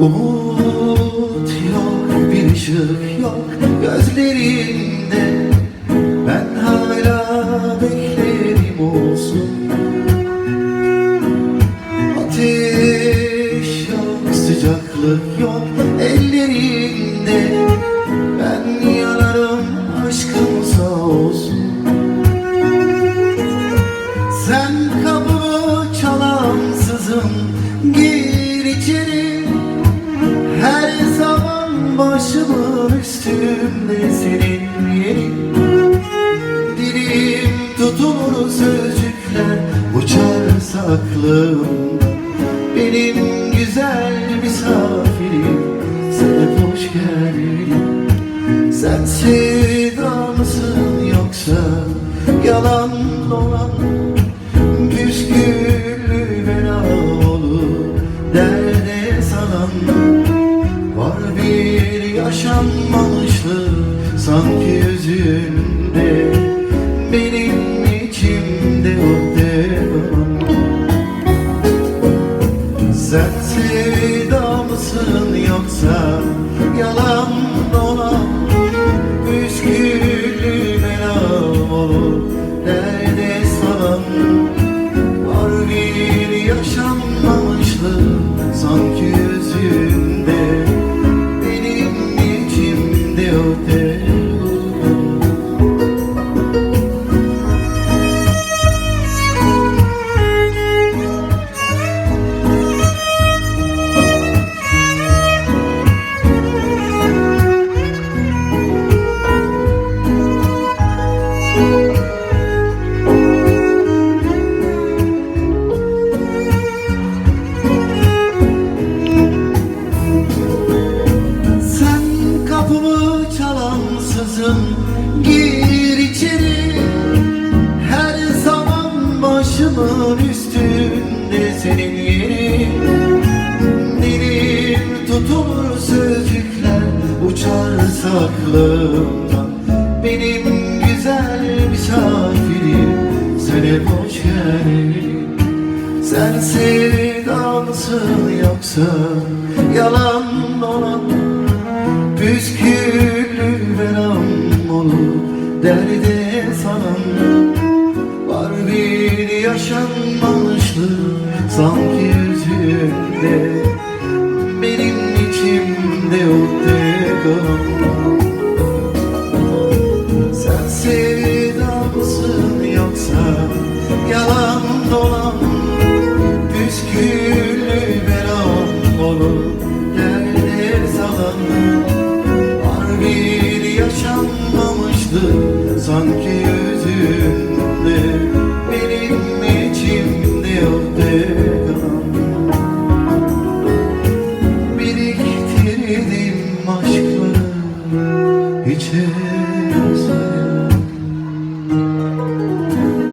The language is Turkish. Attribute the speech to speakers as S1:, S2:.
S1: Umut yok, bir ışık yok gözlerinde. Ben hala beklerim olsun. Ateş yok, sıcaklık yok ellerinde. Ben yanarım aşkım sağ olsun. Sen kapımı çalansızım gir içeri zaman başımın üstünde senin yerin. Dilim tutulur sözcükler uçar saklığımda Benim güzel misafirim sen hoş geldin. Sen sevda mısın yoksa yalan yaşanmamışlık sanki yüzünde Benim içimde o devam. Sen sevda mısın yoksa yalan dolan Püsküllü bela olur derde salan? Var bir sanki sen hep hoş geldin sen sevda mısın yoksa yalan dolan Püsküllü belam olup derde salan Var bir yaşanmamışlık sanki yüzünde yalan dolan Püsküllü belam olup derde salan Var bir yaşanmamışlık sanki yüzünde Benim içimde o devam Biriktirdim aşkları hiçe yazar